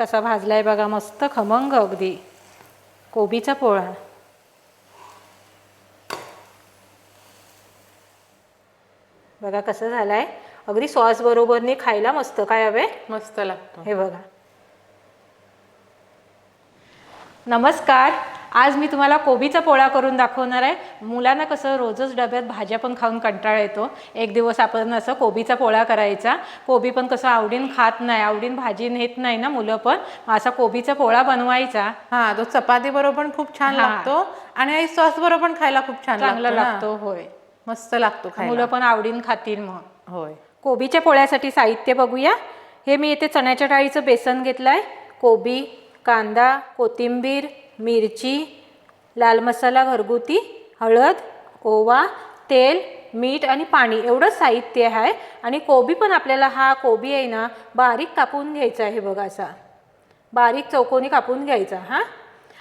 कसा भाजलाय बघा मस्त खमंग अगदी. कोबीचा पोळा. बघा कसं झालाय. अगदी सॉस बरोबरने खायला मस्त काय हवे? मस्त लागतो. हे बघा. नमस्कार. आज मी तुम्हाला कोबीचा पोळा करून दाखवणार आहे. मुलांना कसं रोजच डब्यात भाज्या पण खाऊन कंटाळा येतो. एक दिवस आपण असं कोबीचा पोळा करायचा. कोबी पण कसं आवडीन खात नाही आवडीन भाजी नेत नाही ना मुलं पण. असा कोबीचा पोळा बनवायचा. हा तो चपाती बरोबर पण खूप छान. लागतो आणि सॉस बरोबर पण खायला खूप छान चांगला. लागतो होय. मस्त लागतो मुलं पण आवडीन खातील मग. होय. कोबीच्या पोळ्यासाठी साहित्य बघूया. हे मी येथे चण्याच्या डाळीचं बेसन घेतलं आहे कोबी कांदा कोथिंबीर मिरची लाल मसाला घरगुती हळद ओवा तेल मीठ आणि पाणी एवढंच साहित्य आहे. आणि कोबी पण आपल्याला हा कोबी आहे ना बारीक कापून घ्यायचा आहे बघा असा. बारीक चौकोनी कापून घ्यायचा हां.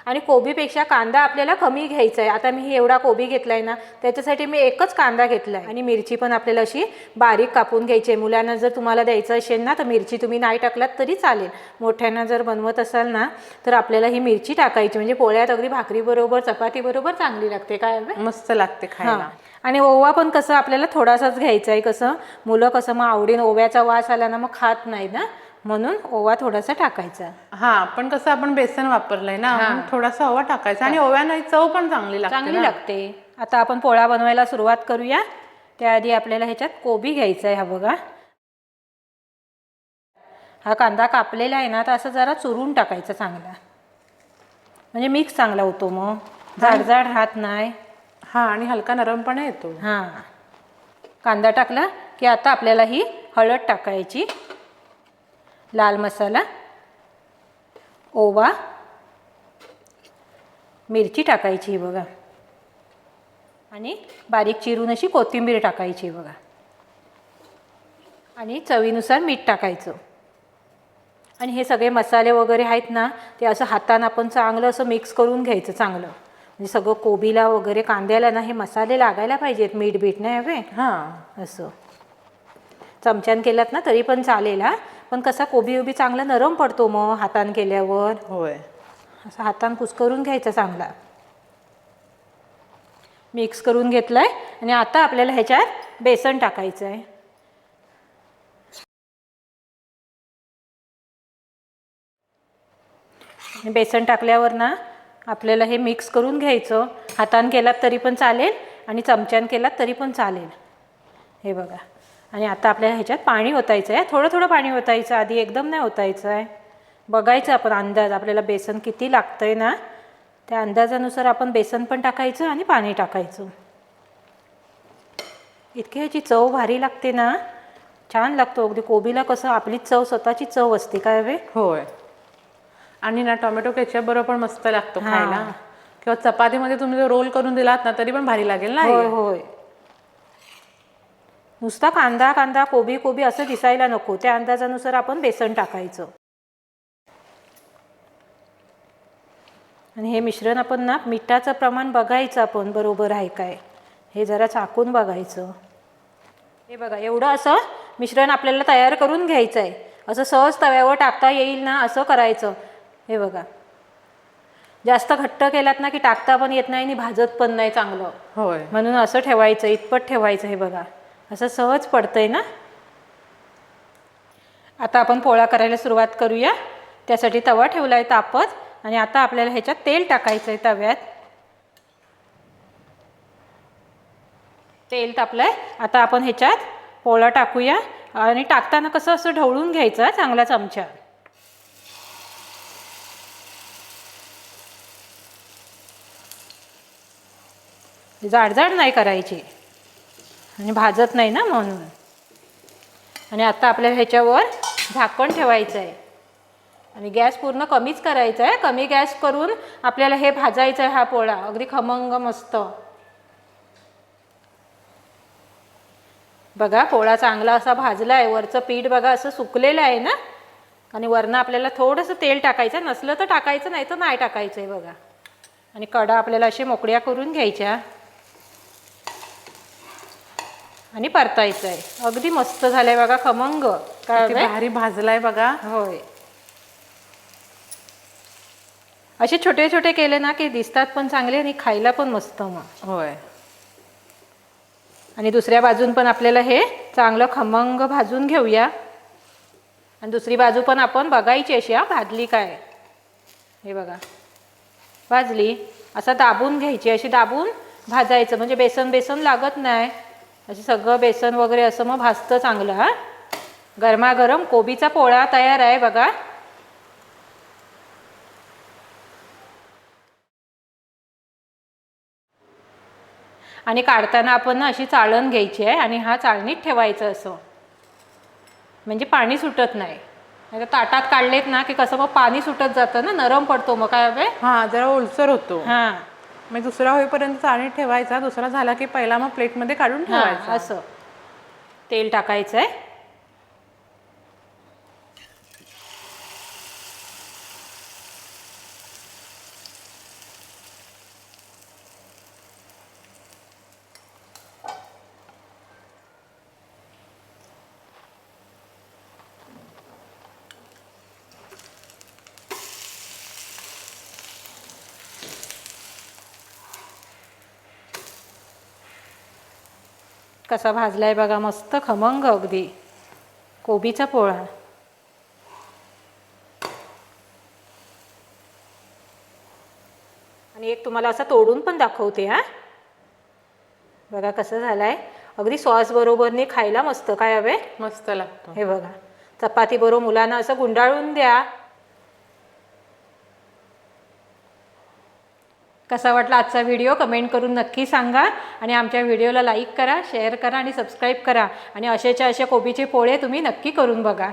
आणि कोबीपेक्षा कांदा आपल्याला कमी घ्यायचा आहे. आता मी हे एवढा कोबी घेतला आहे ना त्याच्यासाठी मी एकच कांदा घेतला आहे आणि मिरची पण आपल्याला अशी बारीक कापून घ्यायची आहे. मुलांना जर तुम्हाला द्यायचं असेल ना तर मिरची तुम्ही नाही टाकलात तरी चालेल. मोठ्यांना जर बनवत असाल ना तर आपल्याला ही मिरची टाकायची. म्हणजे पोळ्यात अगदी भाकरीबरोबर चपातीबरोबर चांगली लागते. काय मस्त लागते खायला. आणि ओवा पण कसं आपल्याला थोडासाच घ्यायचा आहे. कसं मुलं कसं मग आवडीन ओव्याचा वास आला ना मग खात नाही ना. म्हणून ओवा थोडासा टाकायचा. हा पण कसं आपण बेसन वापरलंय ना म्हणून थोडासा ओवा टाकायचा आणि ओव्यानं चव पण चांगली लागते चांगली ना. लागते. आता आपण पोळा बनवायला सुरुवात करूया. त्याआधी आपल्याला ह्याच्यात कोबी घ्यायचा आहे हा बघा. हा कांदा कापलेला आहे ना तर असं जरा चुरून टाकायचा चांगला. म्हणजे मिक्स चांगला होतो मग. जाड जाड राहत नाही. हा आणि हलका नरमपणा येतो. हां. कांदा टाकला की आता आपल्याला ही हळद टाकायची. लाल मसाला ओवा मिरची टाकायची बघा. आणि बारीक चिरून अशी कोथिंबीर टाकायची बघा. आणि चवीनुसार मीठ टाकायचं. आणि हे सगळे मसाले वगैरे आहेत ना ते असं हातानं आपण चांगलं असं मिक्स करून घ्यायचं चांगलं. म्हणजे सगळं कोबीला वगैरे कांद्याला ना हे मसाले लागायला पाहिजेत मीठ बीठ नाही हवे. हा. असं. चमच्यान केलात ना तरी पण चालेल हा. पण कसा कोबी उबी चांगला नरम पडतो मग हातान केल्यावर. होय. असं हातान कुस्करून घ्यायचा चांगला. मिक्स करून घेतलाय आणि आता आपल्याला ह्याच्यात बेसन टाकायचं आहे बेसन टाकल्यावर ना आपल्याला हे मिक्स करून घ्यायचं. हातान केलात तरी पण चालेल आणि चमच्यान केलात तरी पण चालेल. हे बघा. आणि आता आपल्याला ह्याच्यात पाणी ओतायचं आहे. थोडं थोडं पाणी ओतायचं आधी एकदम नाही ओतायचं आहे. बघायचं आपण अंदाज आपल्याला बेसन किती लागतं आहे ना? त्या अंदाजानुसार आपण बेसन पण टाकायचं आणि पाणी टाकायचं. इतकी ह्याची चव भारी लागते ना? छान लागतो. अगदी कोबीला कसं आपली चव स्वतःची चव असते काय हवे होय. आणि ना टोमॅटो केचप बरोबर पण मस्त लागतो. खायला. किंवा चपातीमध्ये तुम्ही रोल करून दिलात ना तरी पण भारी लागेल ना होय हे. होय. नुसता कांदा कांदा कोबी कोबी असं दिसायला नको. त्या अंदाजानुसार आपण बेसन टाकायचं. आणि हे मिश्रण आपण ना मिठाचं प्रमाण बघायचं आपण बरोबर आहे काय? हे जरा चाकून बघायचं. हे बघा एवढं असं मिश्रण आपल्याला तयार करून घ्यायचं आहे. असं सहज तव्यावर टाकता येईल ना असं करायचं. हे बघा. जास्त घट्ट केलात ना की टाकता पण येत नाही आणि भाजत पण नाही चांगलं. होय. म्हणून असं ठेवायचं इतपत ठेवायचं हे बघा. असं सहज पडतंय ना? आता आपण पोळा करायला सुरुवात करूया. त्यासाठी तवा ठेवला आहे तापत आणि आता आपल्याला ह्याच्यात तेल टाकायचं आहे तव्यात. तेल तापलंय. आता आपण ह्याच्यात पोळा टाकूया. आणि टाकताना कसं असं ढवळून घ्यायचं चांगला चमचा. जाडजाड नाही करायची. आणि भाजत नाही ना म्हणून. आणि आता आपल्याला ह्याच्यावर झाकण ठेवायचं आहे आणि गॅस पूर्ण कमीच करायचा आहे कमी गॅस करून आपल्याला हे भाजायचं आहे हा पोळा. अगदी खमंग मस्त. बघा पोळा चांगला असा भाजला आहे वरचं पीठ बघा असं सुकलेलं आहे ना? आणि वरनं आपल्याला थोडंसं तेल टाकायचं. नसलं तर टाकायचं नाही तर नाही टाकायचं आहे बघा. आणि कडा आपल्याला अशी मोकळ्या करून घ्यायच्या. आणि परतायचं आहे अगदी मस्त झालंय बघा खमंग. किती? भारी भाजलाय बघा. होय. असे छोटे छोटे केले ना की दिसतात पण चांगले आणि खायला पण मस्त मग. होय. आणि दुसऱ्या बाजून पण आपल्याला हे चांगलं खमंग भाजून घेऊया. आणि दुसरी बाजू पण आपण बघायची अशी हा भाजली काय? हे बघा. भाजली. असं दाबून घ्यायची. अशी दाबून भाजायचं. म्हणजे बेसन बेसन लागत नाही. असे सगळं बेसन वगैरे असं मग भाजतं चांगलं हा? गरमागरम कोबीचा पोळा तयार आहे बघा. आणि काढताना आपण ना अशी चाळण घ्यायची आहे आणि हा चाळणीत ठेवायचं असं. म्हणजे पाणी सुटत नाही. नाही ताटात काढलेत ना की कसं मग पाणी सुटत जातं ना नरम पडतो मग काय हवे? हा जरा ओलसर होतो. हां. मग दुसरा होईपर्यंत चाळणीत ठेवायचा. दुसरा झाला की पहिला मग प्लेटमध्ये काढून ठेवायचा. असं. तेल टाकायचं आहे कसा भाजलाय बघा मस्त खमंग अगदी. कोबीचा पोळा. आणि एक तुम्हाला असं तोडून पण दाखवते हा. बघा कसं झालंय. अगदी सॉस बरोबरने खायला मस्त काय हवे? मस्त लागतो. हे बघा. चपाती बरोबर मुलांना असं गुंडाळून द्या. कसा वाटला आजचा व्हिडिओ कमेंट करून नक्की सांगा. आणि आमच्या व्हिडिओला लाईक करा शेअर करा आणि सबस्क्राईब करा. आणि असेच्या असे कोबीचे पोळे तुम्ही नक्की करून बघा.